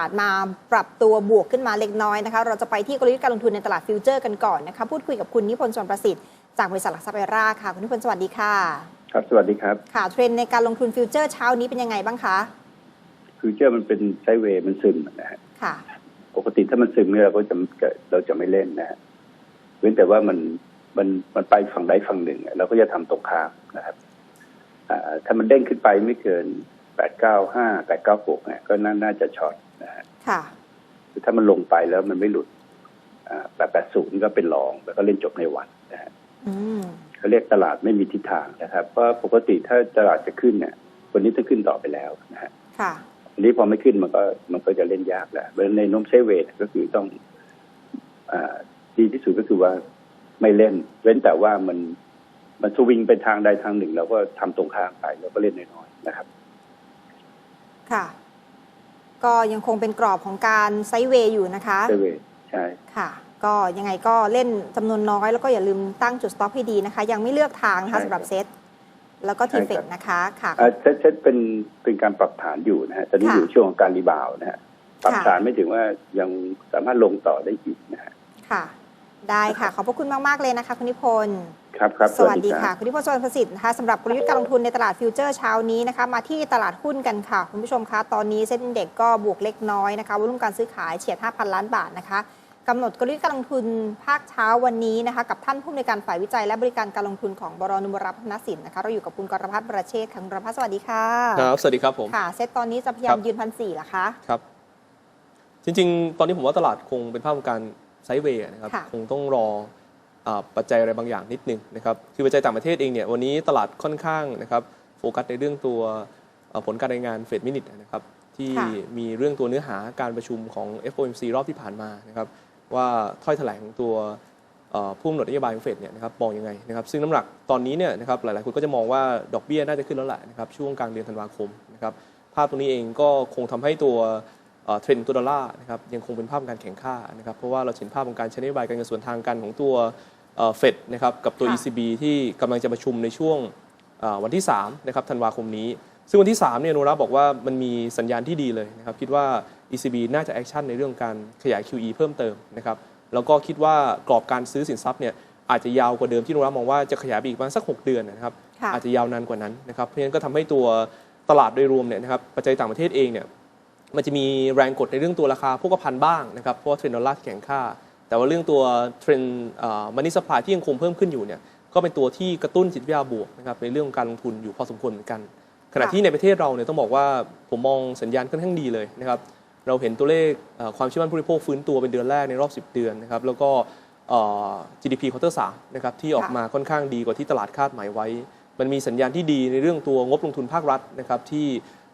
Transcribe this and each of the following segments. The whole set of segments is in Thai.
อาจมาปรับตัวบวกขึ้นมาเล็กน้อยนะคะ เราจะไปที่กลยุทธ์การลงทุนในตลาดฟิวเจอร์กันก่อนนะคะ พูดคุยกับคุณนิพนธ์ชวนประสิทธิ์จากบริษัทหลักทรัพย์ไอร่าค่ะ คุณนิพนธ์สวัสดีค่ะ ครับ สวัสดีครับ ค่ะ เทรนด์ในการลงทุนฟิวเจอร์เช้านี้เป็นยังไงบ้างคะ ฟิวเจอร์มันเป็นไซด์เวย์มันซึมนะฮะ ค่ะ ปกติถ้ามันซึมเนี่ยเราก็จะเราจะไม่เล่นนะฮะ เว้นแต่ว่ามันมันมันไปฝั่งใดฝั่งหนึ่งอะเราก็จะทำตรงข้ามนะครับอ่าถ้ามันเด้งขึ้นไปไม่เกินแปดเก้าห้าแปดเก้าหกเนี่ยก็น่าน่าจะช็อต นะฮะค่ะถ้ามันลงไปแล้วมันไม่หลุดแปดแปดศูนย์ก็เป็นรองแล้วก็เล่นจบในวันนะฮะอืมเขาเรียกตลาดไม่มีทิศทางนะครับเพราะปกติถ้าตลาดจะขึ้นเนี่ยวันนี้ต้องขึ้นต่อไปแล้วนะฮะค่ะอันนี้พอไม่ขึ้นมันก็มันก็จะเล่นยากแหละเพราะฉะนั้นในโน้มไซด์เวทก็คือต้องอาดีที่สุดก็คือว่าไม่เล่น เว้นแต่ว่ามันมันสวิงไปทางใดทางหนึ่งเราก็ทำตรงข้ามไปแล้วก็เล่นน้อยๆนะครับ ค่ะ ก็ยังคงเป็นกรอบของการไซด์เวย์อยู่นะคะไซด์เวทใช่ค่ะ ก็ยังไงก็เล่นจำนวนน้อยแล้วก็อย่าลืมตั้งจุดสต็อปให้ดีนะคะ ยังไม่เลือกทางนะคะสำหรับเซตแล้วก็ทีเฟกนะคะค่ะอ่าเซตเซตเป็นเป็นการปรับฐานอยู่นะฮะตอนนี้ค่ะอยู่ช่วงของการรีบาวด์นะฮะปรับค่ะฐานไม่ถึงว่ายังสามารถลงต่อได้อีกนะฮะค่ะ ได้ค่ะ ขอบพระคุณมาก ๆ เลยนะคะ คุณนิพนธ์ ครับครับสวัสดีรัค่ะบคุณนิพนธ์สวัสดิ์ประสิทธิ์นะคะสำหรับกลยุทธ์การลงทุนในตลาดฟิวเจอร์เช้านี้นะคะมาที่ตลาดหุ้นกันค่ะ คุณผู้ชมคะตอนนี้เซ็นเด็กก็บวกเล็กน้อยนะคะวอลุ่มการซื้อขายเฉียด 5,000 ล้านบาทนะคะกำหนดกลยุทธ์การลงทุนภาคเช้าวันนี้นะคะกับท่านผู้อำนวยการฝ่ายวิจัยและบริการการลงทุนของบรนุมรับพนสินนะคะเราอยู่กับคุณกรพัฒน์ประเชษฐ์ค่ะคุณกรพัฒน์สวัสดีค่ะครับสวัสดีครับผมค่ะเซตตอนนี้จะพยายามยืนพันสี่เหรอคะครับจริง ๆ ตอนนี้ผมว่าตลาดคงเป็นภาพของการไซด์เวย์นะครับค่ะคงต้องรออา ปัจจัยอะไรบางอย่างนิดนึงนะครับคือปัจจัยต่างประเทศเองเนี่ยวันนี้ตลาดค่อนข้างนะครับโฟกัสในเรื่องตัวเอ่อผลการรายงานเฟดมินิทนะครับที่ค่ะมีเรื่องตัวเนื้อหาการประชุมของ FOMC รอบที่ผ่านมานะครับว่าถ้อยแถลงตัวเอ่อผู้กำหนดนโยบายของเฟดเนี่ยนะครับมองยังไงนะครับซึ่งน้ำหนักตอนนี้เนี่ยนะครับหลาย ๆ คนก็จะมองว่าดอกเบี้ยน่าจะขึ้นแล้วแหละนะครับช่วงกลางเดือนธันวาคมนะครับภาพตรงนี้เองก็คงทำให้ตัวเอ่อเทรนด์ตัวดอลลาร์นะครับยังคงเป็นภาพของการแข่งค่านะครับเพราะว่าเราเห็นภาพของการใช้นโยบายการเงินส่วนทางกันของตัว เฟดนะครับกับตัว ค่ะ ECB ที่กำลังจะประชุมในช่วงเอ่อวันที่3นะครับธันวาคมนี้ ซึ่งวันที่3เนี่ยโนราบอกว่ามันมีสัญญาณที่ดีเลยนะครับคิดว่า ECB น่าจะแอคชั่นในเรื่องการขยาย QE เพิ่มเติมนะครับแล้วก็คิดว่ากรอบการซื้อสินทรัพย์เนี่ยอาจจะยาวกว่าเดิมที่โนรามองว่าจะขยายไปอีกประมาณสัก 6 เดือนนะครับ ค่ะ อาจจะยาวนานกว่านั้นนะครับ เพราะฉะนั้นก็ทำให้ตัวตลาดโดยรวมเนี่ยนะครับปัจจัยต่างประเทศเองเนี่ยมันจะมีแรงกดในเรื่องตัวราคาพวกพันธ์บ้างนะครับ เพราะว่าเทรนด์ดอลลาร์ที่แข็งค่า แต่ว่าเรื่องตัวเทรนด์มันนี่สปายที่ยังคงเพิ่มขึ้นอยู่เนี่ยก็เป็นตัวที่กระตุ้นจิตวิทยาบวกนะครับในเรื่องของการลงทุนอยู่พอสมควรเหมือนกัน ขณะที่ในประเทศเราเนี่ยต้องบอกว่าผมมองสัญญาณค่อนข้างดีเลยนะครับเราเห็นตัวเลขเอ่อความเชื่อมั่นผู้บริโภคฟื้นตัวเป็นเดือนแรกในรอบ 10 เดือนนะครับแล้วก็เอ่อ GDP ควอเตอร์สามนะครับที่ออกมาค่อนข้างดีกว่าที่ตลาดคาดหมายไว้ มันมีสัญญาณที่ดีในเรื่องตัวงบลงทุนภาครัฐนะครับที่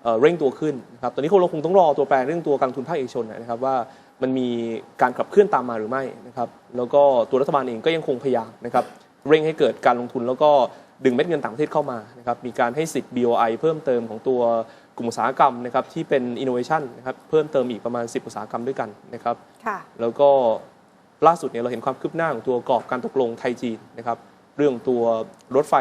เอ่อเร่งตัวขึ้นนะครับตอนนี้เราคงต้องรอตัวแปรเรื่องตัวการลงทุนภาคเอกชนนะครับว่า มันมีการขับเคลื่อนตามมาหรือไม่นะครับแล้วก็ตัวรัฐบาลเองก็ยังคงพยายามนะครับเร่งให้เกิดการลงทุนแล้วก็ดึงเม็ดเงินต่างประเทศเข้ามานะครับมีการให้สิทธิ์ BOI เพิ่มเติมของตัวกลุ่มอุตสาหกรรมนะครับที่เป็น innovation นะครับเพิ่มเติมอีกประมาณ 10 อุตสาหกรรมด้วยกันนะครับค่ะแล้วก็ล่าสุดเนี่ยเราเห็นความคืบหน้าของตัวกรอบการตกลงไทยจีนนะครับเรื่องตัวรถไฟ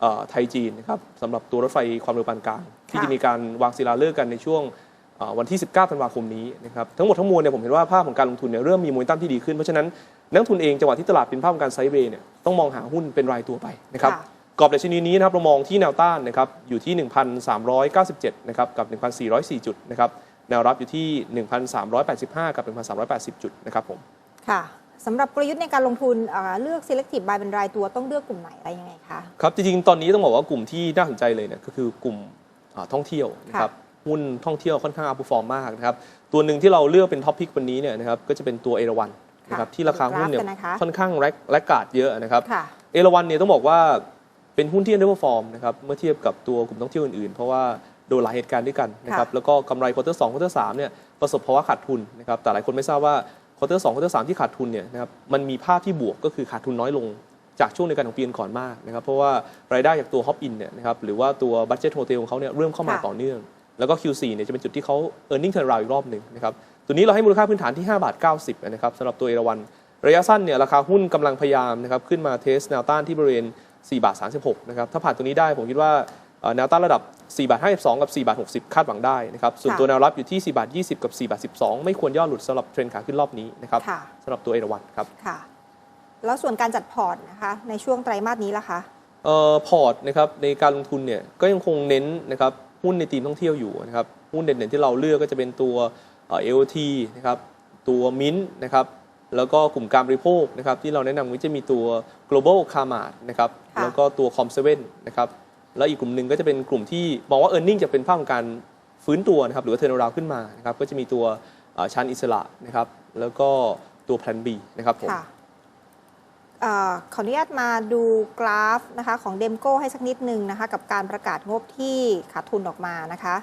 เอ่อไทยจีนนะครับสำหรับตัวรถไฟความเร็วปานกลางที่จะมีการวางศิลาฤกษ์กันในช่วงเอ่อ วันที่ 19 ธันวาคมนี้นะครับทั้งหมดทั้งมวลเนี่ยผมเห็นว่าภาพของการลงทุนเนี่ยเริ่มมีโมเมนตัมที่ดีขึ้น เพราะฉะนั้นนักลงทุนเองจังหวะที่ตลาดเป็นภาพของการไซด์เวย์เนี่ยต้องมองหาหุ้นเป็นรายตัวไปนะครับค่ะกรอบดัชนีนี้นะครับเรามองที่แนวต้านนะครับอยู่ที่ 1,397 นะครับกับ 1,404 จุดนะครับแนวรับอยู่ที่ 1,385 กับ 1,380 จุดนะครับผมค่ะสำหรับกลยุทธ์ในการลงทุนเอ่อเลือก selective buy เป็นรายตัวต้องเลือกกลุ่มไหนอะไรยังไงคะครับจริงๆ ตอนนี้ต้องบอกว่ากลุ่มที่น่าสนใจเลยเนี่ยก็คือกลุ่มอ่าท่องเที่ยวนะครับ หุ้นท่องเที่ยวค่อนข้างอัพเปอร์ฟอร์มมากนะครับตัวหนึ่งที่เราเลือกเป็นท็อปพิกวันนี้เนี่ยนะครับก็จะเป็นตัวเอราวันนะครับค่ะที่ราคาหุ้นเนี่ยดูกราฟกันนะคะค่อนข้างแรกแรกกาดเยอะนะครับค่ะเอราวันเนี่ยต้องบอกว่าเป็นหุ้นที่อันเดอร์เพอร์ฟอร์มนะครับเมื่อเทียบกับตัวกลุ่มท่องเที่ยวอื่นๆ เพราะว่าโดนหลายเหตุการณ์ด้วยกันนะครับค่ะแล้วก็กำไรควอเตอร์สองควอเตอร์สามเนี่ยประสบภาวะขาดทุนนะครับแต่หลายคนไม่ทราบว่าควอเตอร์สองควอเตอร์สามที่ขาดทุนเนี่ยนะครับมันมีภาพที่บวกก็คือขาดทุนน้อยลงจากช่วงในการของปีก่อนๆมากนะครับเพราะว่ารายได้จากตัวฮอปอินเนี่ยนะครับหรือว่าตัวบัตเจ็ตโฮเทลของเขาเนี่ยเริ่มเข้ามาค่ะต่อเนื่อง แล้วก็ Q4 เนี่ยจะเป็นจุดที่เขา e a r n i n g turnaround อีกรอบหนึ่งนะครับตัวนี้เราให้มูลค่าพื้นฐานที่ 5 บาท 90นะครับสำหรับตัวเอราวันระยะสั้นเนี่ยราคาหุ้นกำลังพยายามนะครับขึ้นมาเทสแนวต้านที่บริเวณ 4 บาท 36นะครับถ้าผ่านตรงนี้ได้ผมคิดว่าเอ่อแนวต้านระดับ 4 บาท 52 กับ 4 บาท 60 คาดหวังได้นะครับส่วนค่ะตัวแนวรับอยู่ที่ 4 บาท 20 กับ 4 บาท 12 ไม่ควรย่อหลุดสำหรับเทรนขาขึ้นรอบนี้นะครับค่ะสำหรับตัวเอราวันครับค่ะแล้วส่วนการจัดพอร์ตนะคะในช่วงไตรมาสนี้ล่ะคะเอ่อพอร์ตนะครับในการลงทุนเนี่ยก็ยังคงเน้นนะครับ หุ้นในทีมท่องเที่ยวอยู่นะครับหุ้นเด่นๆที่เราเลือกก็จะเป็นตัวเอ่อ AOT นะครับตัวมิ้นนะครับแล้วก็กลุ่มการบริโภคนะครับที่เราแนะนำก็จะมีตัว global c a r m a r t นะครับค่ะแล้วก็ตัว com7 นะครับแล้วอีกกลุ่มหนึ่งก็จะเป็นกลุ่มที่มองว่า e a r n i n g จะเป็นภาพของการฟื้นตัวนะครับหรือว่าเทอร์นราวขึ้นมานะครับก็จะมีตัวเอ่อชั้นอิสระนะครับแล้วก็ตัว plan B นะครับผมค่ะเออขออนุญาตมาดูกราฟนะคะของเดมโก้ให้สักนิดนึงนะคะกับการประกาศงบที่ขาดทุนออกมานะคะ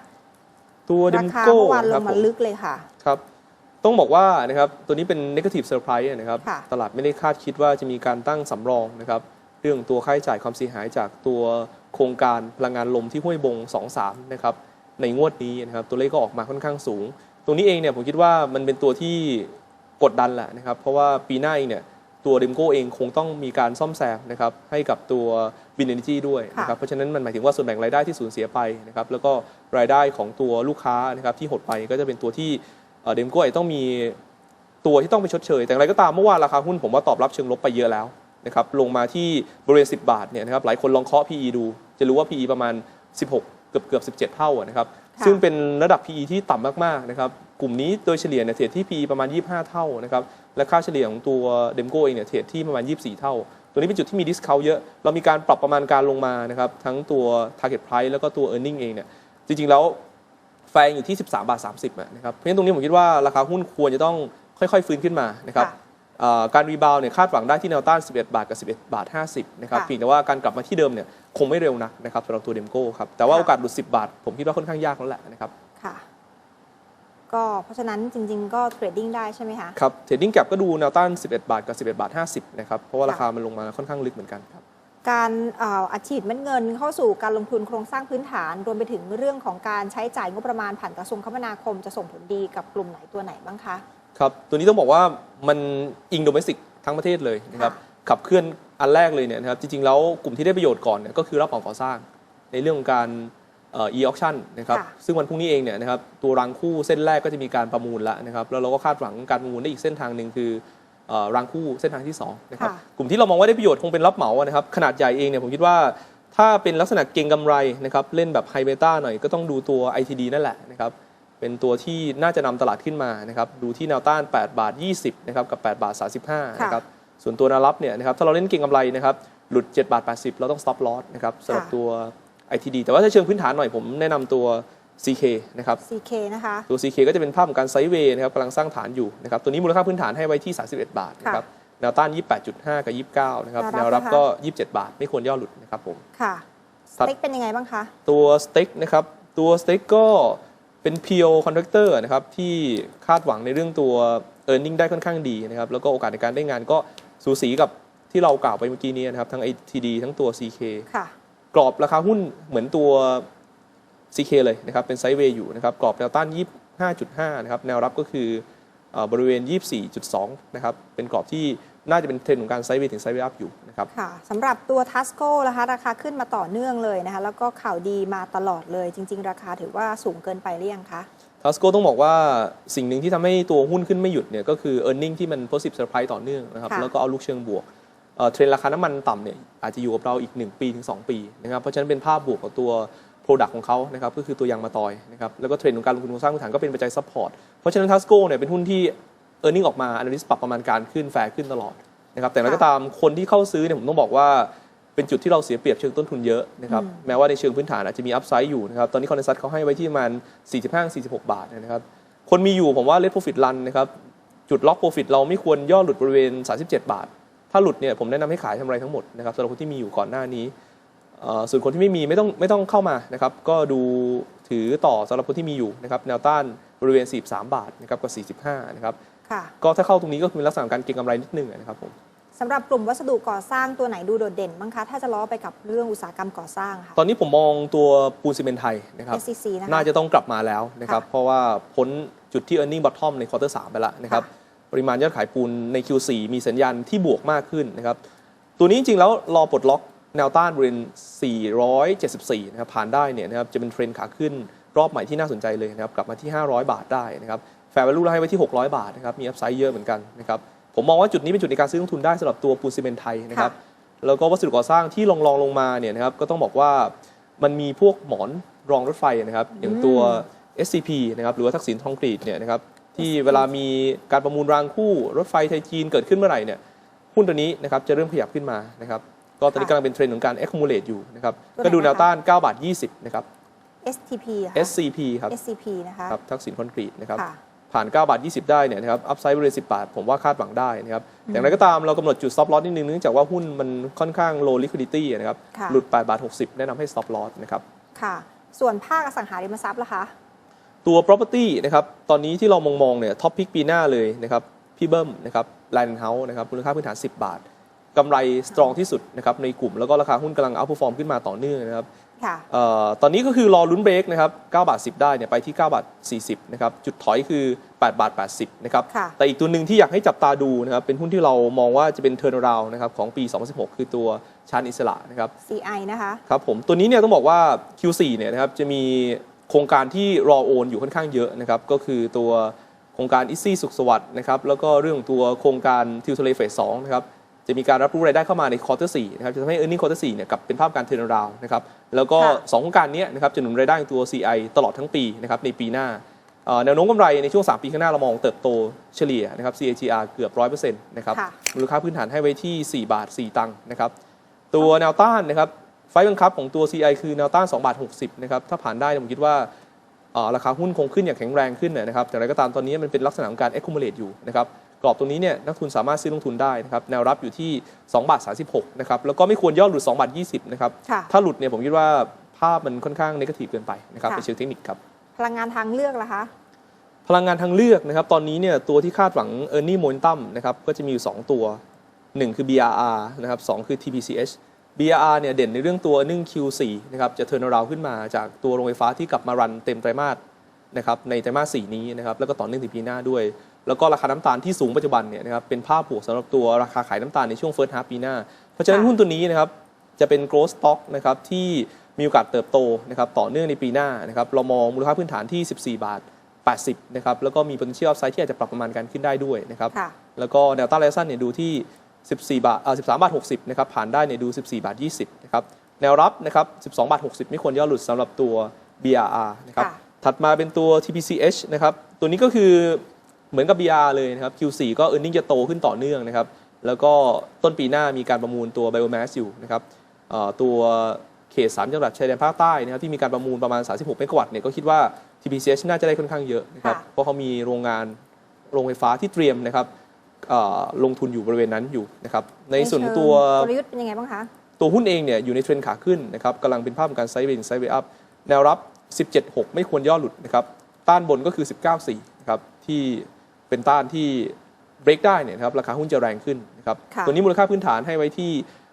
ตัวเดรามคาโก้เมื่อวานลครับงผมามลึกเลยค่ะครับต้องบอกว่านะครับตัวนี้เป็น negative surprise นะครับค่ะตลาดไม่ได้คาดคิดว่าจะมีการตั้งสำรองนะครับเรื่องตัวค่าใช้จ่ายความเสียหายจากตัวโครงการพลังงานลมที่ห้วยบง 2-3 นะครับในงวดนี้นะครับตัวเลขก็ออกมาค่อนข้างสูง ตรงนี้เองเนี่ยผมคิดว่ามันเป็นตัวที่กดดันแหละนะครับเพราะว่าปีหน้าเองเนี่ย ตัวเดมโก้เองคงต้องมีการซ่อมแซมนะครับให้กับตัวบินเอเนจีด้วยนะครับเพราะฉะนั้นมันหมายถึงว่าส่วนแบ่งรายได้ที่สูญเสียไปนะครับแล้วก็รายได้ของตัวลูกค้านะครับที่หดไปก็จะเป็นตัวที่เดมโก้ต้องมีตัวที่ต้องไปชดเชย แต่อย่างไรก็ตามเมื่อวานราคาหุ้นผมว่าตอบรับเชิงลบไปเยอะแล้วนะครับลงมาที่บริเวณ 10 บาทเนี่ยนะครับหลายคนลองเคาะ PE ดู จะรู้ว่า PE ประมาณ 16 เกือบเกือบ17 เท่าอะนะครับค่ะซึ่งเป็นระดับ PE ที่ต่ำมากๆนะครับกลุ่มนี้โดยเฉลี่ยเนี่ยเทรดที่ PE ประมาณ 25 เท่านะครับ และค่าเฉลี่ยของตัวเดมโกเองเนี่ยเทรดที่ประมาณ 24 เท่า ตัวนี้เป็นจุดที่มีดิสคาวเยอะ เรามีการปรับประมาณการลงมานะครับทั้งตัว target price แล้วก็ตัว earning เองเนี่ยจริงๆแล้วแฟงอยู่ที่ 13 บาท 30อะนะครับเพราะฉะนั้นตรงนี้ผมคิดว่าราคาหุ้นควรจะต้องค่อยๆ ฟื้นขึ้นมานะครับค่ะเอ่อการรีบาวเนี่ยคาดหวังได้ที่แนวต้าน 11 บาทกับ 11 บาท 50นะครับค่ะเพียงแต่ว่าการกลับมาที่เดิมเนี่ยคงไม่เร็วนักนะครับสำหรับตัวเดมโก้ครับแต่ว่าค่ะโอกาสหลุด 10 บาท ผมคิดว่าค่อนข้างยากแล้วแหละนะครับค่ะ ก็เพราะฉะนั้นจริง ๆ ก็เทรดดิ้งได้ใช่ไหมคะครับเทรดดิ้งแกก็ดูแนวต้าน 11 บาทกับ 11 บาท 50 นะครับ เพราะว่าค่ะราคามันลงมาค่อนข้างลึกเหมือนกันครับการเอ่ออัดฉีดเม็ดเงินเข้าสู่การลงทุนโครงสร้างพื้นฐาน รวมไปถึงเรื่องของการใช้จ่ายงบประมาณผ่านกระทรวงคมนาคมจะส่งผลดีกับกลุ่มไหนตัวไหนบ้างคะครับตัวนี้ต้องบอกว่ามันอิงโดเมสติกทั้งประเทศเลยนะครับขับเคลื่อนอันแรกเลยเนี่ยนะครับจริงๆแล้วกลุ่มที่ได้ประโยชน์ก่อนเนี่ยก็คือรับเหมาก่อสร้าง ในเรื่องของการ เอ่อ e-auction นะครับค่ะซึ่งวันพรุ่งนี้เองเนี่ยนะครับตัวรังคู่เส้นแรกก็จะมีการประมูลแล้วนะครับแล้วเราก็คาดหวังการประมูลได้อีกเส้นทางหนึ่งคือเอ่อรังคู่เส้นทางที่สองนะครับค่ะกลุ่มที่เรามองว่าได้ประโยชน์คงเป็นรับเหมาอะนะครับขนาดใหญ่เองเนี่ยผมคิดว่าถ้าเป็นลักษณะเก็งกำไรนะครับเล่นแบบไฮเบต้าหน่อยก็ต้องดูตัว ITD นั่นแหละนะครับเป็นตัวที่น่าจะนำตลาดขึ้นมานะครับดูที่แนวต้าน 8 บาท 20นะครับกับ 8 บาท 35นะครับส่วนตัวแนวรับเนี่ยนะครับถ้าเราเล่นเก็งกำไรนะครับหลุด 7 บาท 80 เราต้อง stop loss นะครับสำหรับค่ะตัว ITD แต่ว่าถ้าเชิงพื้นฐานหน่อยผมแนะนำตัว CK นะครับ CK นะคะตัว CK ก็จะเป็นภาพของการไซด์เวย์นะครับกำลังสร้างฐานอยู่นะครับตัวนี้มูลค่าพื้นฐานให้ไว้ที่ 31 บาทนะครับแนวต้าน 28.5 กับ 29 นะครับแนแนววรัรับบนะคะก็ 27 บาท ไม่ควรย่อหลุดนะครับผมค่ะสครับเต็กเป็นยังไงบ้างคะตัวสเต็กนะครับตัวสเต็กก็เป็นเพียวคอน t r a คเตอร์นะครับที่คาดหวังในเรื่องตัว e a r n i n g ได้ค่อนข้างดีนะครับแล้วก็โอกาสในการได้งานก็สูสีกับที่เรากล่าวไปเมื่อกี้นี้นะครับทั้ง ITD ทั้งตัว CK ค่ะ กรอบราคาหุ้นเหมือนตัว CK เลยนะครับ เป็นไซด์เวย์อยู่นะครับ กรอบแนวต้าน 25.5 นะครับ แนวรับก็คือเอ่อบริเวณ 24.2 นะครับ เป็นกรอบที่น่าจะเป็นเทรนด์ของการไซด์เวย์ถึงไซด์เวย์อัพอยู่นะครับ ค่ะสำหรับตัวทัสโก้นะคะราคาขึ้นมาต่อเนื่องเลยนะคะ แล้วก็ข่าวดีมาตลอดเลย จริง ๆ ราคาถือว่าสูงเกินไปหรือยังคะทัสโกต้องบอกว่าสิ่งหนึ่งที่ทำให้ตัวหุ้นขึ้นไม่หยุดเนี่ยก็คือ e a r n i n g ที่มัน positive surprise ต่อเนื่องนะครับค่ะแล้วก็เอาลุกเชิงบวก เอ่อเทรนด์ราคาน้ำมันต่ำเนี่ยอาจจะอยู่กับเราอีก 1 ปีถึง 2 ปีนะครับเพราะฉะนั้นเป็นภาพบวกของตัว Product ของเขานะครับก็คือตัวยางมาตอยนะครับแล้วก็เทรนด์ของการลงทุนโครงสร้างพื้นฐานก็เป็นปัจจัย support เพราะฉะนั้นทัสโกเนี่ยเป็นหุ้นที่ e a r n i n g ออกมา analyst ปรับประมาณการขึ้นแฟร์ขึ้นตลอดนะครับแต่อย่างไรก็ตามคนที่เข้าซื้อเนี่ยผมต้องบอกว่าเป็นจุดที่เราเสียเปรียบเชิงต้นทุนเยอะนะครับอืมแม้ว่าในเชิงพื้นฐานอาจจะมีอัพไซด์อยู่นะครับตอนนี้คอนเนซัตเขาให้ไว้ที่ประมาณ45-46 บาทนะครับคนมีอยู่ผมว่า let profit run นะครับจุดล็อก profit เราไม่ควรย่อหลุดบริเวณ 37 บาท ถ้าหลุดเนี่ยผมแนะนำให้ขายทำไรทั้งหมดนะครับสำหรับคนที่มีอยู่ก่อนหน้านี้เอ่อส่วนคนที่ไม่มีไม่ต้องไม่ต้องเข้ามานะครับก็ดูถือต่อสำหรับคนที่มีอยู่นะครับแนวต้านบริเวณ 43 บาทนะครับกับ45นะครับค่ะก็ถ้าเข้าตรงนี้ก็เป็นลักษณะของการเก็งกำไรนิดนึงนะครับผมสำหรับกลุ่มวัสดุก่อสร้างตัวไหนดูโดดเด่นบ้างคะ ถ้าจะล้อไปกับเรื่องอุตสาหกรรมก่อสร้างค่ะตอนนี้ผมมองตัวปูนซีเมนต์ไทยนะครับ SCC นะคะน่าจะต้องกลับมาแล้วนะครับค่ะเพราะว่าพ้นจุดที่ earning bottom ในควอเตอร์3ไปแล้วนะครับค่ะ ปริมาณยอดขายปูนใน Q4 มีสัญญาณที่บวกมากขึ้นนะครับ ตัวนี้จริงๆแล้วรอปลดล็อกแนวต้านบริเวณ 474 นะครับผ่านได้เนี่ยนะครับจะเป็นเทรนขาขึ้นรอบใหม่ที่น่าสนใจเลยนะครับกลับมาที่ 500 บาทได้นะครับแฟร์ v วลูเราให้ไว้ที่ 600 บาทนะครับมีอัพไซด์เยอะเหมือนกันนะครับผมมองว่าจุดนี้เป็นจุดในการซื้อลงทุนได้สำหรับตัวปูนซีเมนไทยนะครับแล้วก็วัสดุก่อสร้างที่ลองลองลงมาเนี่ยนะครับก็ต้องบอกว่ามันมีพวกหมอนรองรถไฟนะครับอย่างตัว SCP นะครับหรือว่าทักษิณคอนกรีตเนี่ยนะครับ ที่เวลามีการประมูลรางคู่รถไฟไทยจีนเกิดขึ้นเมื่อไหร่เนี่ยหุ้นตัวนี้นะครับจะเริ่มขยับขึ้นมานะครับก็ตอนนี้ค่ะกำลังเป็นเทรนด์ของการ accumulate อยู่นะครับตัวไหนก็ดูแนวนะคะต้าน 9 บาท 20 นะครับ STP อะคะ SCP ครับ SCP นะคะครับทักษิณคอนกรีตนะครับค่ะผ่าน 9 บาท 20 ได้เนี่ยนะครับอัพไซด์บริเวณ10 บาท ผมว่าคาดหวังได้นะครับอย่างไรก็ตามเรากำหนดจุด stop loss นิดนึงเนื่องจากว่าหุ้นมันค่อนข้าง low liquidity นะครับค่ะหลุด 8 บาท 60 แนะนำให้ stop loss นะครับค่ะ ส่วนภาคอสังหาริมทรัพย์ล่ะคะ ตัว property นะครับ ตอนนี้ที่เรามองมองๆเนี่ยท็อปพิกปีหน้าเลยนะครับ พี่เบิ้มนะครับ Land House นะครับมูลค่าพื้นฐาน 10 บาทกำไร strong ที่สุดนะครับในกลุ่มแล้วก็ราคาหุ้นกำลัง outperform ขึ้นมาต่อเนื่องนะครับค่ะเอ่อตอนนี้ก็คือรอลุ้นเบรกนะครับ9บาท 10 ได้เนี่ยไปที่ 9 บาท 40 นะครับ จุดถอยคือ 8 บาท 80 นะครับค่ะแต่อีกตัวหนึ่งที่อยากให้จับตาดูนะครับ เป็นหุ้นที่เรามองว่าจะเป็นเทอร์นราวนะครับของปี 2016 คือตัวชานอิสระนะครับ CI นะคะ ครับผม ตัวนี้เนี่ยต้องบอกว่า Q4 เนี่ยนะครับจะมี โครงการที่รอโอนอยู่ค่อนข้างเยอะนะครับก็คือตัวโครงการอิซี่สุขสวัสดิ์นะครับแล้วก็เรื่องของตัวโครงการทิวทะเลเฟส2นะครับจะมีการรับรู้รายได้เข้ามาในควอเตอร์4นะครับจะทำให้ e a r n i n g ควอเตอร์4เนี่ยกลับเป็นภาพการเทรนราวนะครับแล้วก็ค่ะ2โครงการเนี้ยนะครับจะหนุนรายได้ของตัว CI ตลอดทั้งปีนะครับในปีหน้าเอ่อแนวโน้มกำไรในช่วง 3 ปีข้างหน้าเรามองเติบโตเฉลี่ยนะครับ CAGR เกือบ 100%นะครับค่ะมูลค่าพื้นฐานให้ไว้ที่ 4 บาท 4 ตังค์นะครับตัวแนวต้านนะครับ ไฟล์บังคับของตัว CI คือแนวต้าน2บาท60นะครับถ้าผ่านได้ผมคิดว่าเอ่อราคาหุ้นคงขึ้นอย่างแข็งแรงขึ้นนะครับแต่อะไรก็ตามตอนนี้มันเป็นลักษณะของการ accumulate อยู่นะครับกรอบตรงนี้เนี่ยนักทุนสามารถซื้อลงทุนได้นะครับแนวรับอยู่ที่2บาท36นะครับแล้วก็ไม่ควรย่อหลุด2บาท20นะครับค่ะถ้าหลุดเนี่ยผมคิดว่าภาพมันค่อนข้างนกาทีฟเกินไปนะครับค่ะในเชิงเทคนิคครับพลังงานทางเลือกล่ะคะพลังงานทางเลือกนะครับตอนนี้เนี่ยตัวที่คาดหวัง e a r n i n g momentum นะครับก็จะมีอยู่ 2 ตัว 1 คือ BRR นะครับ2คือ TPCH BRR เนี่ยเด่นในเรื่องตัว e a r n i n g Q4 นะครับจะเทิร์นราวขึ้นมาจากตัวโรงไฟฟ้าที่กลับมารันเต็มไตรมาสนะครับในไตรมาส4นี้นะครับแล้วก็ต่อเนื่องถึงปีหน้าด้วย แล้วก็ราคาน้ำตาลที่สูงปัจจุบันเนี่ยนะครับเป็นภาพบวกสำหรับตัวราคาขายน้ำตาลในช่วง first half ปีหน้า เพราะฉะนั้นค่ะหุ้นตัวนี้นะครับจะเป็น growth stock นะครับที่มีโอกาสเติบโตนะครับต่อเนื่องในปีหน้านะครับเรามองมูลค่าพื้นฐานที่ 14 บาท 80 นะครับแล้วก็มี potential upside ที่อาจจะปรับประมาณการขึ้นได้ด้วยนะครับค่ะแล้วก็แนวต้านระยะสั้นเนี่ยดูที่ 14 บาทเอ่อ13 บาท 60 นะครับ ผ่านได้เนี่ยดู 14 บาท 20 นะครับ แนวรับนะครับ 12 บาท 60 ไม่ควรย่อหลุดสำหรับตัว BRR นะครับ ค่ะ ถัดมาเป็นตัว TPCH นะครับ ตัวนี้ก็คือเหมือนกับ BR เลยนะครับ Q4 ก็ e a r n i n g จะโตขึ้นต่อเนื่องนะครับ แล้วก็ต้นปีหน้ามีการประมูลตัว Biomass อยู่นะครับเอ่อตัวเขต 3 จังหวัดชายแดนภาคใต้นะครับที่มีการประมูลประมาณ 36 เมกะวัตต์เนี่ยก็คิดว่า TPCH น่าจะได้ค่อนข้างเยอะนะครับ ค่ะ เพราะเขามีโรงงานโรงไฟฟ้าที่เตรียมนะครับเอ่อ ลงทุนอยู่บริเวณนั้นอยู่นะครับในส่วนของตัวกลยุทธ์เป็นยังไงบ้างคะตัวหุ้นเองเนี่ยอยู่ในเทรนด์ขาขึ้นนะครับกำลังเป็นภาพของการไซด์เวย์ไซด์เวย์อัพแนวรับ 17.6 ไม่ควรย่อหลุดนะครับต้านบนก็คือ 19.4นะครับที่เป็นต้านที่เบรกได้เนี่ยนะครับราคาหุ้นจะแรงขึ้นนะครับค่ะตัวนี้มูลค่าพื้นฐานให้ไว้ที่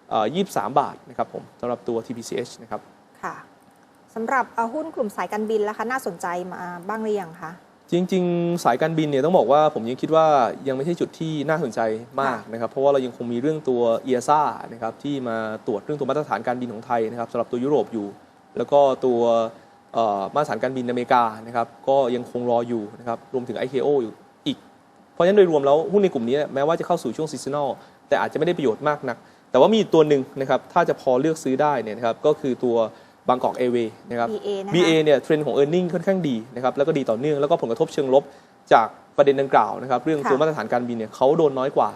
เอ่อ23 บาทนะครับผมสำหรับตัว TPCH นะครับค่ะสำหรับเอาหุ้นกลุ่มสายการบินล่ะคะน่าสนใจมาบ้างหรือยังคะ จริง ๆ สายการบินเนี่ยต้องบอกว่าผมยังคิดว่ายังไม่ใช่จุดที่น่าสนใจมากนะครับ เพราะว่าเรายังคงมีเรื่องตัว e a s a นะครับที่มาตรวจเรื่องตัวมาตรฐานการบินของไทยนะครับสำหรับตัวยุโรปอยู่ แล้วก็ตัวเอ่อมาตรฐานการบินอเมริกานะครับก็ยังคงรออยู่นะครับรวมถึง ICAO อยู่อีก เพราะฉะนั้นโดยรวมแล้วหุ้นในกลุ่มนี้แม้ว่าจะเข้าสู่ช่วงซีซันอลแต่อาจจะไม่ได้ประโยชน์มากนัก แต่ว่ามีตัวหนึ่งนะครับถ้าจะพอเลือกซื้อได้เนี่ยนะครับก็คือตัว บางกอกเอเวนะครับ BA นะคะ BA เนี่ยเทรนด์ของ e a r n i n g ค่อนข้างดีนะครับแล้วก็ดีต่อเนื่องแล้วก็ผลกระทบเชิงลบจากประเด็นดังกล่าวนะครับเรื่องตัวค่ะมาตรฐานการบินเนี่ยเขาโดนน้อยกว่า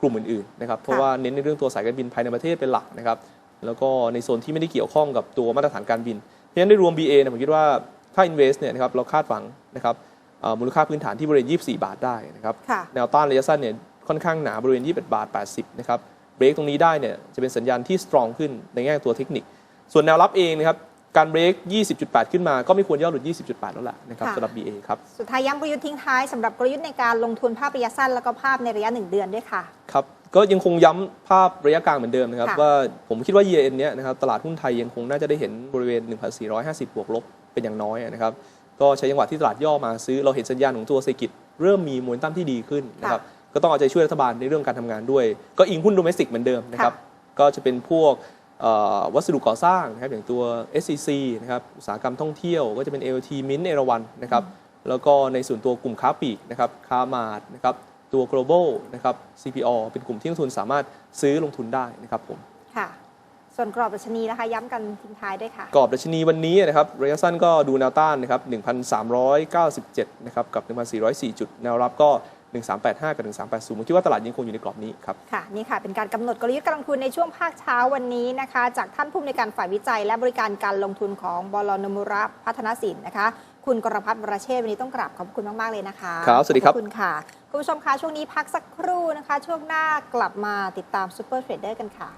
กลุ่มอื่นๆนะครับเพราะค่ะว่าเน้นในเรื่องตัวสายการบินภายในประเทศเป็นหลักนะครับแล้วก็ในโซนที่ไม่ได้เกี่ยวข้องกับตัวมาตรฐานการบิน เพราะฉะนั้นได้รวม BA เนี่ยผมคิดว่าถ้า invest เนี่ยนะครับเราคาดหวังนะครับเอ่อมูลค่าพื้นฐานที่บริเวณ 24 บาทได้นะครับค่ะแนวต้านระยะสั้นเนี่ยค่อนข้างหนาบริเวณ 21 บาท 80 นะครับ เบรกตรงนี้ได้เนี่ยจะเป็นสัญญาณที่ strong ขึ้นในแง่ตัวเทคนิค ส่วนแนวรับเองนะครับการเบรก 20.8 ขึ้นมา ก็ไม่ควรย่อหลุด 20.8 แล้วล่ะนะครับค่ะสำหรับ BA ครับ สุดท้ายย้ำกลยุทธ์ทิ้งท้ายสำหรับกลยุทธ์ในการลงทุนภาพระยะสั้นแล้วก็ภาพในระยะหนึ่งเดือนด้วยค่ะ ครับ ก็ยังคงย้ำภาพระยะกลางเหมือนเดิมนะครับค่ะว่าผมคิดว่า year end เนี้ยนะครับตลาดหุ้นไทยยังคงน่าจะได้เห็นบริเวณ 1,450 บวกลบเป็นอย่างน้อยนะครับ ก็ใช้จังหวะที่ตลาดย่อมาซื้อเราเห็นสัญญาณของตัวเศรษฐกิจเริ่มมีโมเมนตัมที่ดีขึ้นนะครับก็ต้องเอาใจช่วยรัฐบาลในเรื่องการทำงานด้วย ก็อิงหุ้นโดเมสติกเหมือนเดิมนะครับก็จะเป็นพวกเอ่อ วัสดุก่อสร้างนะครับอย่างตัว SCC นะครับอุตสาหกรรมท่องเที่ยวก็จะเป็น AOT มิ้นเอราวันนะครับแล้วก็ในส่วนตัวกลุ่มค้าปลีกนะครับค้ามาดนะครับตัว global นะครับ CPO เป็นกลุ่มที่นักลงทุนสามารถซื้อลงทุนได้นะครับผมค่ะ ส่วนกรอบดัชนีนะคะ ย้ำกันทิ้งท้ายด้วยค่ะ กรอบดัชนีวันนี้นะครับระยะสั้นก็ดูแนวต้านนะครับ 1,397 นะครับ กับ 1,404 จุด แนวรับก็ 1385 กับ 1380ผมคิดว่าตลาดยังคงอยู่ในกรอบนี้ครับ ค่ะ นี่ค่ะ เป็นการกำหนดกลยุทธ์การลงทุนในช่วงภาคเช้าวันนี้นะคะ จากท่านผู้อำนวยการฝ่ายวิจัย และบริการการลงทุนของบลนมุระพัฒนสินนะคะ คุณกรพัฒน์วรเชษฐ์วันนี้ต้องกราบขอบคุณมาก ๆ เลยนะคะครับสวัสดีครับขอบคุณค่ะ คุณผู้ชมคะช่วงนี้พักสักครู่นะคะ ช่วงหน้ากลับมาติดตามซูเปอร์เทรดเดอร์กันค่ะ